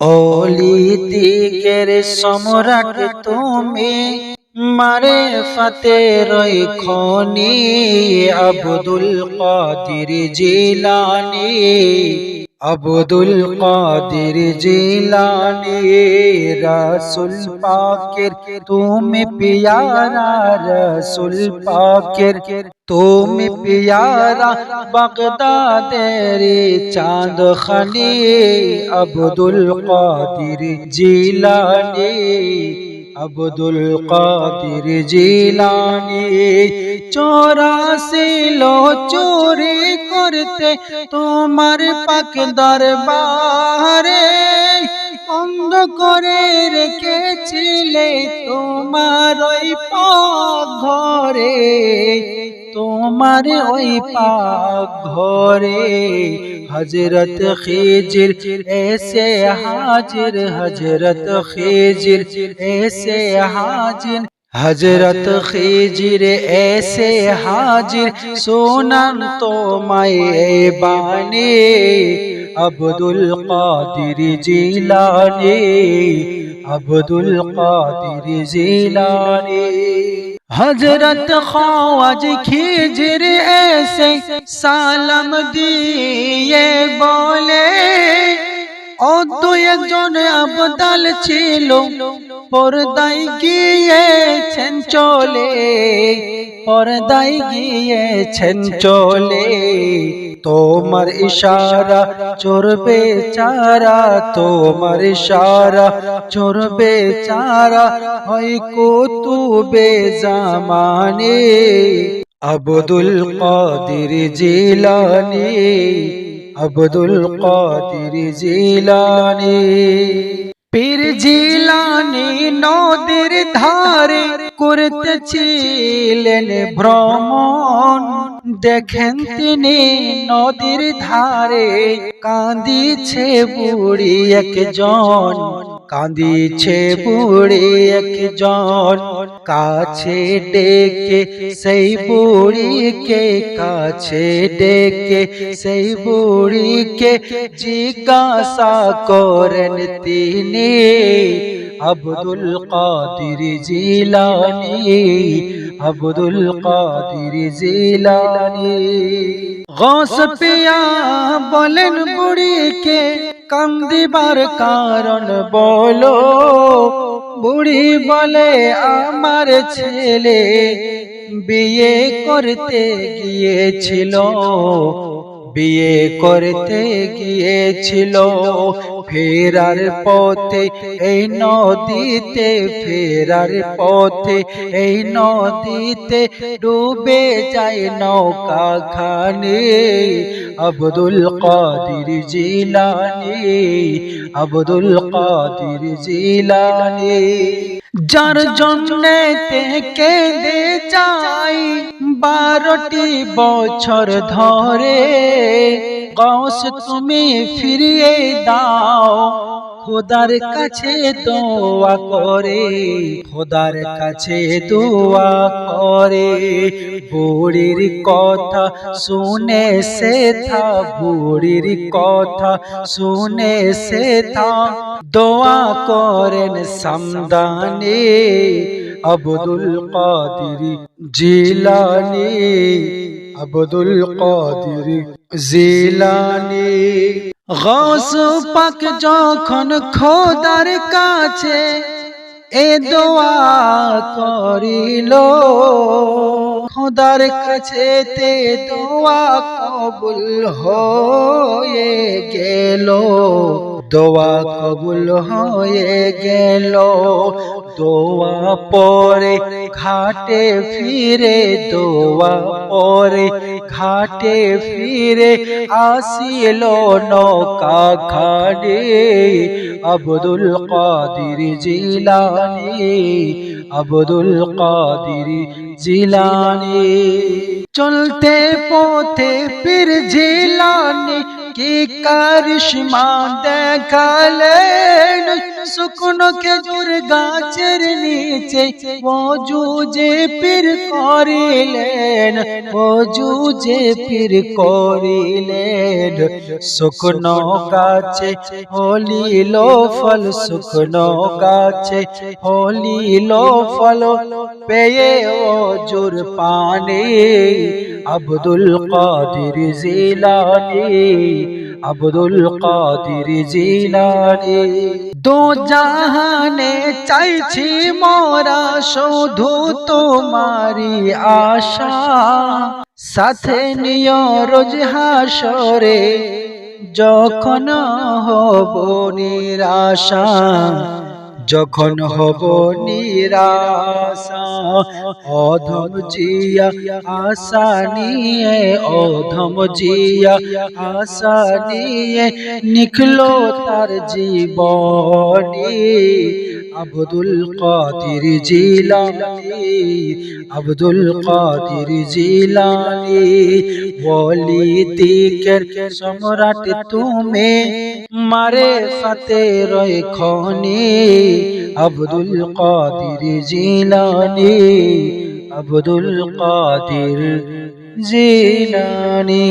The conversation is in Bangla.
অলিদিকের সম্রাট তুমি মারে ফাতের খনি আব্দুল কাদির জিলানি। আব্দুল কাদির জিলানি রসুল পাকের তুমি পিয়ারা রসুল পাকের তুমি পিয়ারা বাগদাদের চাঁদ খানি আব্দুল কাদির জিলানি আব্দুল কাদির জিলানি চোরাশিল চোরি করতে তোমার পাক দরবারে। বন্ধ করে রেখেছিলে তোমার ওই পাক ঘরে, তোমার ওই পাক ঘরে। হজরত খিজির, এসে হাজির হজরত খিজির, এসে হাজির। হজরত খিজির, এসে হাজির সোনান তোমায় বানে আব্দুল কাদির জিলানি। আব্দুল কাদির জিলানি। হজরত খাওয়াজ খিজির এসে সালাম দিয়ে বলে, ও তো একজন আবদাল ছিল, পর্দায় গিয়েছেন চলে, পর্দায় গিয়েছেন চলে। তোমার ইশারা চোরবে চারা, তোমার ইশারা চোরবে চারা, হয় কুতুবে জামানে। আব্দুল কাদির জিলানি, আব্দুল কাদির জিলানি। পীর জিলানি নদীর ধারে করতেছিলেন ভ্রমণ। দেখেন তিনি নদীর ধারে কাঁদিছে বুড়ি একজন, কাঁদিছে বুড়ি একজন। কাছে ডেকে সেই বুড়িকে, কাছে ডেকে সেই বুড়িকে জিজ্ঞাসা করেন তিনি, আব্দুল কাদির জিলানি আব্দুল কাদির জিলানি। গস পিয়া বলেন বুড়িকে কান্দিবার কারণ বলো। বুড়ি বলে, আমার ছেলে বিয়ে করতে গিয়েছিল। বিয়ে করতে গিয়েছিল। ফেরার পথে, এই নদীতে, ফেরার পথে, এই নদীতে ডুবে যায় নৌকা খানে আব্দুল কাদির জিলানি, আব্দুল কাদির জিলানি। যার জন্যে কেঁদে যাই বারোটি বছর ধরে। কস তুমি ফিরিয়ে দাও। খোদার কাছে দোয়া করে, খোদার কাছে দোয়া করে। বুড়ির কথা শুনে সে থা, বুড়ির কথা শুনে সে থা। দোয়া করেন সামদানে, আব্দুল কাদির জিলানি, আব্দুল কাদির জিলানি। গৌস পাক যখন খোদার কাছে এ দোয়া করিল। খোদার কাছে তে দোয়া কবুল হয়ে গেল। দোয়া কবুল হয়ে গেল। দোয়া পরে ঘাটে ফিরে দোয়া পরে ঘাটে ফিরে আসিল নৌকা খাড়ে আব্দুল কাদির জিলানি, আব্দুল কাদির জিলানি। চলতে পথে পীর জিলানি, কি কারিশমা দেখালেন? শুকনো খেজুর গাছের নিচে অজু যে পীর করিলেন অজু যে পীর করিলেন। শুকনো গাছে হলিল ফল, শুকনো গাছে হলিল ফল, পেয়ে অজুর পানি আব্দুল কাদির জিলানি। আব্দুল কাদির জিলানি। দু জাহানে চাইছি মোরা, শুধু তোমারি আশা। সাথে নিয় রোজ হাসরে, যখন হব নিরাশা। যখন হব নিরাশা অধম জিয়া আশা নিয়ে অধম জিয়া আশা নিয়ে নিখলো তার জীবনী আব্দুল কাদির জিলানি আব্দুল কাদির জিলানি বলি দিকের সম্রাট তুমি মারে ফাতে রয় খনি আব্দুল কাদির জিলানি আব্দুল কাদির জিলানি।